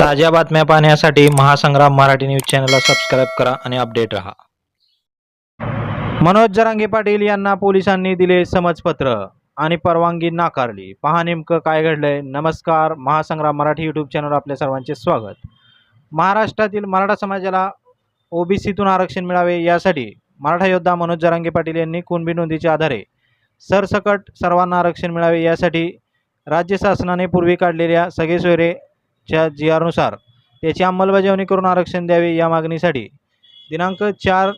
ताज्या बातम्या पाहण्यासाठी महासंग्राम मराठी न्यूज चॅनलला सबस्क्राईब करा आणि अपडेट रहा. मनोज जरांगे पाटील यांना पोलिसांनी दिले समजपत्र आणि परवानगी नाकारली. पहा नेमकं काय घडलंय. नमस्कार. महासंग्राम मराठी यूट्यूब चॅनल आपल्या सर्वांचे स्वागत. महाराष्ट्रातील मराठा समाजाला ओबीसीतून आरक्षण मिळावे यासाठी मराठा योद्धा मनोज जरांगे पाटील यांनी कुणबी नोंदीच्या आधारे सरसकट सर्वांना आरक्षण मिळावे यासाठी राज्य शासनाने पूर्वी काढलेल्या सगळे सोयरे च्या जी आरनुसार त्याची अंमलबजावणी करून आरक्षण द्यावे या मागणीसाठी. दिनांक चार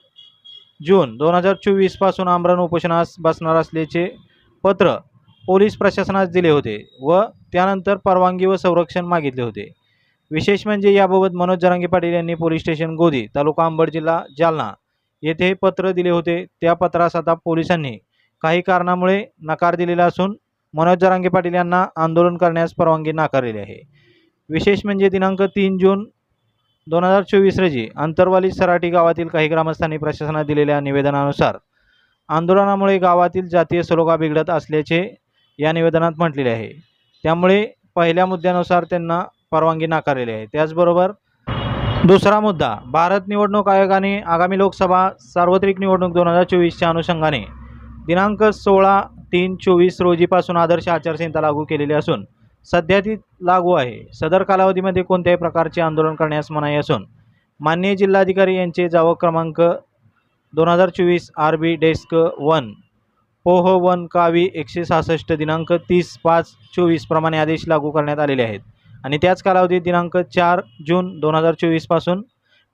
जून दोन हजार चोवीसपासून आमरण उपोषणास बसणार असल्याचे पत्र पोलीस प्रशासनास दिले होते व त्यानंतर परवानगी व संरक्षण मागितले होते. विशेष म्हणजे याबाबत मनोज जरांगे पाटील यांनी पोलीस स्टेशन गोदी तालुका अंबड जिल्हा जालना येथे हे पत्र दिले होते. त्या पत्रास आता पोलिसांनी काही कारणामुळे नकार दिलेला असून मनोज जरांगे पाटील यांना आंदोलन करण्यास परवानगी नाकारलेली आहे. विशेष म्हणजे दिनांक तीन जून दोन हजार चोवीस रोजी अंतरवाली सराटी गावातील काही ग्रामस्थांनी प्रशासनात दिलेल्या निवेदनानुसार आंदोलनामुळे गावातील जातीय सलोखा बिघडत असल्याचे या निवेदनात म्हटलेले आहे. त्यामुळे पहिल्या मुद्द्यानुसार त्यांना परवानगी नाकारलेली आहे. त्याचबरोबर दुसरा मुद्दा भारत निवडणूक आयोगाने आगामी लोकसभा सार्वत्रिक निवडणूक दोन हजार चोवीसच्या अनुषंगाने दिनांक सोळा तीन चोवीस रोजीपासून आदर्श आचारसंहिता लागू केलेली असून सध्या ती लागू आहे. सदर कालावधीमध्ये कोणत्याही प्रकारचे आंदोलन करण्यास मनाई असून माननीय जिल्हाधिकारी यांचे जावक क्रमांक दोन हजार चोवीस आर बी डेस्क वन पोह वन कावी एकशे सहासष्ट दिनांक तीस पाच चोवीस प्रमाणे आदेश लागू करण्यात आलेले आहेत. आणि त्याच कालावधीत दिनांक चार जून दोन हजार चोवीसपासून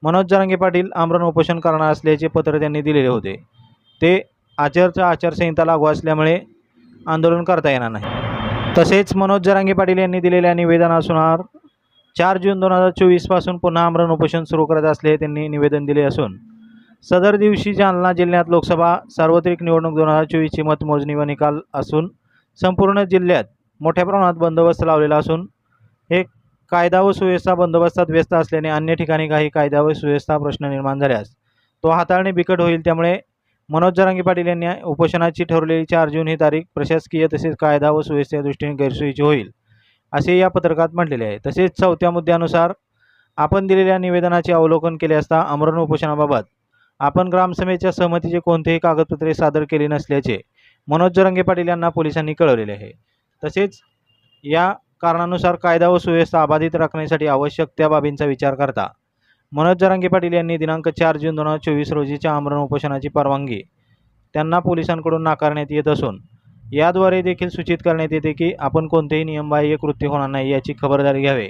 मनोज जरांगे पाटील आमरण उपोषण करणार असल्याचे पत्र त्यांनी दिलेले होते. ते आचारचा आचारसंहिता लागू असल्यामुळे आंदोलन करता येणार नाही. तसेच मनोज जरांगे पाटील यांनी दिलेल्या निवेदनासुनार चार जून दोन हजार चोवीसपासून पुन्हा आमरण उपोषण सुरू करत असले त्यांनी निवेदन दिले असून सदर दिवशी जालना जिल्ह्यात लोकसभा सार्वत्रिक निवडणूक दोन हजार चोवीसची मतमोजणी व निकाल असून संपूर्ण जिल्ह्यात मोठ्या प्रमाणात बंदोबस्त लावलेला असून हे कायदा व सुव्यवस्था बंदोबस्तात व्यस्त असल्याने अन्य ठिकाणी काही कायदा व सुव्यवस्था प्रश्न निर्माण झाल्यास तो हाताळणे बिकट होईल त्यामुळे मनोज जरांगी पाटील यांनी उपोषणाची ठरवलेली चार जून ही तारीख प्रशासकीय तसेच कायदा व सुव्यवस्थेच्या दृष्टीने गैरसोयीची होईल असे या पत्रकात म्हटलेले आहे. तसेच चौथ्या मुद्द्यानुसार आपण दिलेल्या निवेदनाचे अवलोकन केले असता आमरण उपोषणाबाबत आपण ग्रामसभेच्या सहमतीचे कोणतेही कागदपत्रे सादर केले नसल्याचे मनोज जरंगे पाटील यांना पोलिसांनी कळवलेले आहे. तसेच या कारणानुसार कायदा व सुव्यवस्था अबाधित राखण्यासाठी आवश्यक त्या बाबींचा विचार करता मनोज जरांगे पाटील यांनी दिनांक चार जून दोन हजार चोवीस रोजीच्या आमरण उपोषणाची परवानगी त्यांना पोलिसांकडून नाकारण्यात येत असून याद्वारे देखील सूचित करण्यात येते की आपण कोणतेही नियमबाह्य कृत्य होणार नाही याची खबरदारी घ्यावे.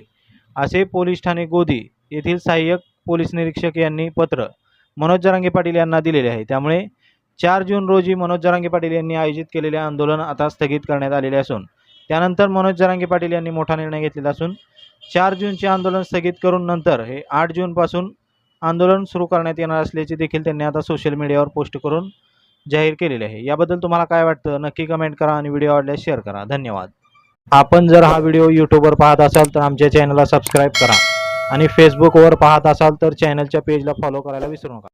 असे पोलीस ठाणे गोदी येथील सहाय्यक पोलीस निरीक्षक यांनी पत्र मनोज जरांगे पाटील यांना दिलेले आहे. त्यामुळे चार जून रोजी मनोज जरांगे पाटील यांनी आयोजित केलेले आंदोलन आता स्थगित करण्यात आलेले असून त्यानंतर मनोज जरांगे पाटील यांनी मोठा निर्णय घेतलेला असून चार जूनचे आंदोलन स्थगित करून नंतर हे आठ जूनपासून आंदोलन सुरू करण्यात येणार असल्याचे देखील त्यांनी आता सोशल मीडियावर पोस्ट करून जाहीर केलेले आहे. याबद्दल तुम्हाला काय वाटतं? नक्की कमेंट करा आणि व्हिडिओ आवडल्यास शेअर करा. धन्यवाद. आपण जर हा व्हिडिओ यूट्यूबवर पाहत असाल तर आमच्या चॅनलला सबस्क्राईब करा आणि फेसबुकवर पाहत असाल तर चॅनलच्या पेजला फॉलो करायला विसरू नका.